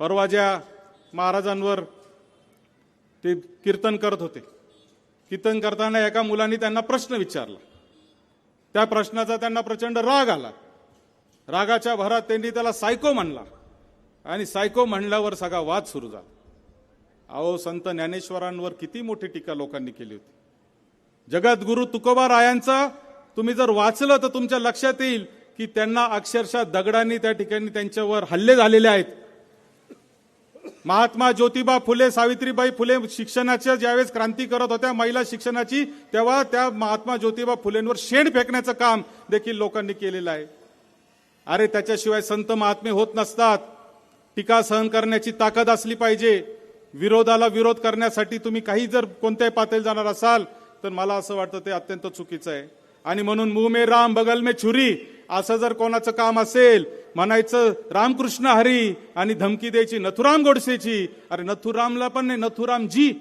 परवा ज्या महाराजांवर ते कीर्तन करत होते. कीर्तन करताना एका मुलाने त्यांना प्रश्न विचारला. त्या प्रश्नाचा त्यांना प्रचंड राग आला. रागाच्या भरात त्यांनी त्याला सायको म्हणला. आणि सायको म्हणल्यावर सगळा वाद सुरू झाला. अहो संत ज्ञानेश्वरांवर किती मोठी टीका लोकांनी केली होती. जगद्गुरु तुकोबा रायांचा तुम्ही जर वाचलं तर तुमच्या लक्षात येईल की त्यांना अक्षरशः दगडांनी त्या ठिकाणी त्यांच्यावर हल्ले झालेले आहेत. महात्मा ज्योतिबा फुले सावित्रीबाई फुले शिक्षणाच्या ज्यावेळेस क्रांती करत होत्या महिला शिक्षणाची तेव्हा त्या महात्मा ज्योतिबा फुलेंवर शेण फेकण्याचं काम देखील लोकांनी केलेलं आहे. अरे त्याच्याशिवाय संत महात्मे होत नसतात. टीका सहन करण्याची ताकद असली पाहिजे. विरोधाला विरोध करण्यासाठी तुम्ही काही जर कोणत्याही पातळी जाणार असाल तर मला असं वाटतं ते अत्यंत चुकीचं आहे. आणि म्हणून मुंह मे राम बगल मे छुरी असं जर कोणाचं काम असेल म्हणायचं रामकृष्ण हरी आणि धमकी द्यायची नथुराम गोडसेची. अरे नथुरामला पण नाही नथुराम जी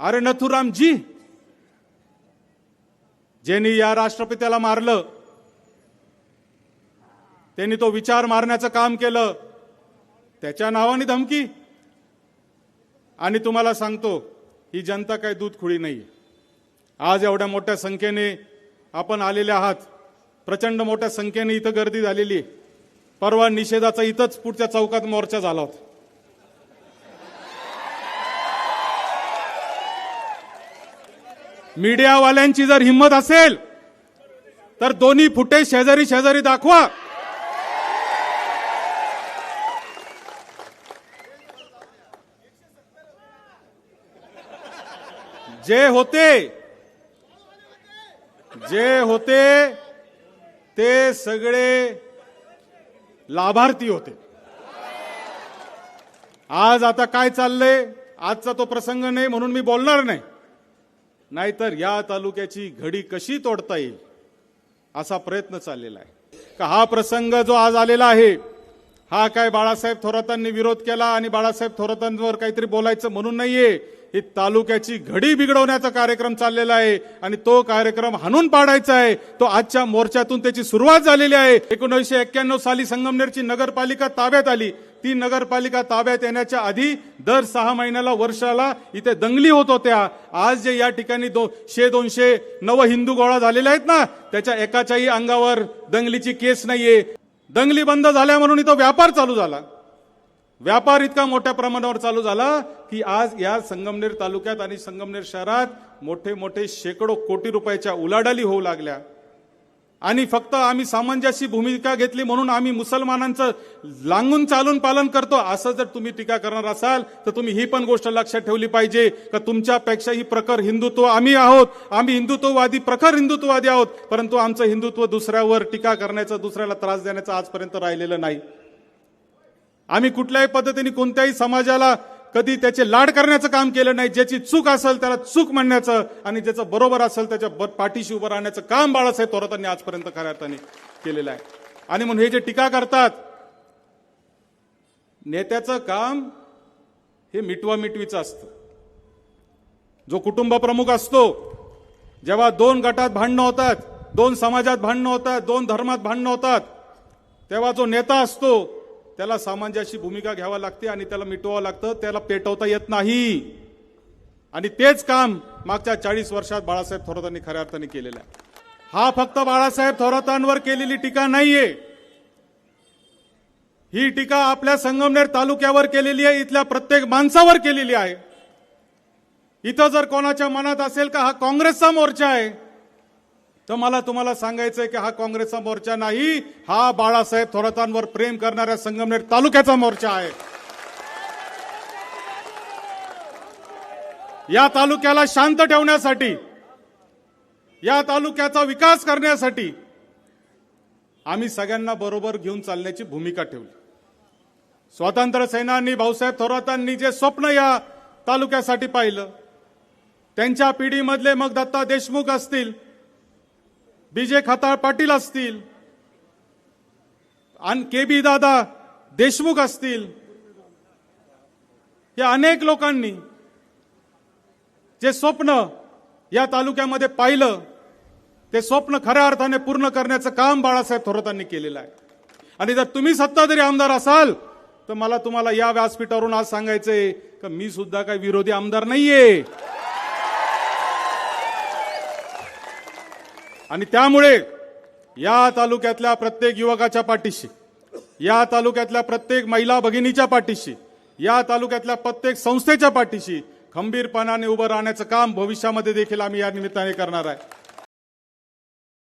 अरे नथुराम जी ज्यांनी या राष्ट्रपतीला मारलं त्यांनी तो विचार मारण्याचं काम केलं. त्याच्या नावाने धमकी. आणि तुम्हाला सांगतो ही जनता काय दूध खुळी नाही आज एवढ्या मोठ्या संख्येने आपण आलेले आहात. प्रचंड मोठ्या संख्येने इथं गर्दी झालेली आहे. परवा निषेधाचा इथंच पुढच्या चौकात मोर्चा झाला होता. मीडियावाल्यांची जर हिंमत असेल तर दोन्ही फुटे शेजारी शेजारी दाखवा. जे होते जे होते ते सगळे लाभार्थी होते. आज आता काय चाललंय? आजचा तो प्रसंग नाही म्हणून मी बोलणार नाही. नाहीतर या तालुक्याची घडी कशी तोडता येईल असा प्रयत्न चाललेला आहे. का हा प्रसंग जो आज आलेला आहे हा काय बाळासाहेब थोरातांनी विरोध केला आणि बाळासाहेब थोरातांवर काहीतरी बोलायचं म्हणून नाहीये ही तालुक्याची घडी बिघडवण्याचा कार्यक्रम चाललेला आहे आणि तो कार्यक्रम हाणून पाडायचा आहे. तो आजच्या मोर्चातून त्याची सुरुवात झालेली आहे. एकोणीसशे एक्क्याण्णव साली संगमनेरची नगरपालिका ताब्यात आली. ती नगरपालिका ताब्यात येण्याच्या आधी दर सहा महिन्याला वर्षाला इथे दंगली होत होत्या. आज जे या ठिकाणी दो शे दोनशे नव हिंदू गोळा झालेले आहेत ना त्याच्या एकाच्याही अंगावर दंगलीची केस नाहीये. दंगली बंद झाल्या म्हणून इथं व्यापार चालू झाला. व्यापार इतका मोठ्या प्रमाणावर चालू झाला की आज या संगमनेर तालुक्यात आणि संगमनेर शहरात मोठे मोठे शेकडो कोटी रुपयाच्या उलाढाली होऊ लागल्या. आणि फक्त आम्ही सामंजस्य भूमिका घेतली म्हणून आम्ही मुसलमानांचं लांगून चालून पालन करतो असं जर तुम्ही टीका करणार असाल तर तुम्ही ही पण गोष्ट लक्षात ठेवली पाहिजे का तुमच्यापेक्षा ही प्रखर हिंदुत्व आम्ही आहोत. आम्ही हिंदुत्ववादी प्रखर हिंदुत्ववादी आहोत परंतु आमचं हिंदुत्व दुसऱ्यावर टीका करण्याचं दुसऱ्याला त्रास देण्याचं आजपर्यंत राहिलेलं नाही. आम्ही कुठल्याही पद्धतीने कोणत्याही समाजाला कधी त्याचे लाड करण्याचं काम केलं नाही ज्याची चूक असेल त्याला चूक म्हणण्याचं आणि ज्याचं बरोबर असेल त्याच्या पाठीशी उभं राहण्याचं काम बाळासाहेब थोरातांनी आजपर्यंत खऱ्या अर्थाने केलेलं आहे. आणि म्हणून हे जे टीका करतात नेत्याचं काम हे मिटवा मिटवीचं असतं. जो कुटुंब प्रमुख असतो जेव्हा दोन गटात भांडणं होतात दोन समाजात भांडणं होतात दोन धर्मात भांडणं होतात तेव्हा जो नेता असतो त्याला सामंजस्य भूमिका घ्यावा लागते आणि त्याला मिटवावं लागतं त्याला पेटवता येत नाही. आणि तेच काम मागच्या चाळीस वर्षात बाळासाहेब थोरातांनी खऱ्या अर्थाने केलेलं आहे. हा फक्त बाळासाहेब थोरातांवर केलेली टीका नाहीये. ही टीका आपल्या संगमनेर तालुक्यावर केलेली आहे इथल्या प्रत्येक माणसावर केलेली आहे. इथं जर कोणाच्या मनात असेल का हा काँग्रेसचा मोर्चा आहे. तर मला तुम्हाला सांगायचंय की हा काँग्रेसचा मोर्चा नाही हा बाळासाहेब थोरातांवर प्रेम करणाऱ्या संगमनेर तालुक्याचा मोर्चा आहे. या तालुक्याला शांत ठेवण्यासाठी या तालुक्याचा विकास करण्यासाठी आम्ही सगळ्यांना बरोबर घेऊन चालण्याची भूमिका ठेवली. स्वातंत्र्य सेनानी भाऊसाहेब थोरातांनी जे स्वप्न या तालुक्यासाठी पाहिलं त्यांच्या पिढीमधले मग दत्ता देशमुख असतील बीजे खताळ पाटील असतील आणि के बी दादा देशमुख असतील या अनेक लोकांनी जे स्वप्न या तालुक्यामध्ये पाहिलं ते स्वप्न खऱ्या अर्थाने पूर्ण करण्याचं काम बाळासाहेब थोरातांनी केलेलं आहे. आणि जर तुम्ही सत्ताधारी आमदार असाल तर मला तुम्हाला या व्यासपीठावरून आज सांगायचंय का मी सुद्धा काही विरोधी आमदार नाहीये. आणि त्यामुळे या तालुक्यातल्या प्रत्येक युवकाच्या पाठीशी या तालुक्यातल्या प्रत्येक महिला भगिनीच्या पाठीशी या तालुक्यातल्या प्रत्येक संस्थेच्या पाठीशी खंबीरपणाने उभं राहण्याचं काम भविष्यामध्ये देखील आम्ही या निमित्ताने करणार आहे.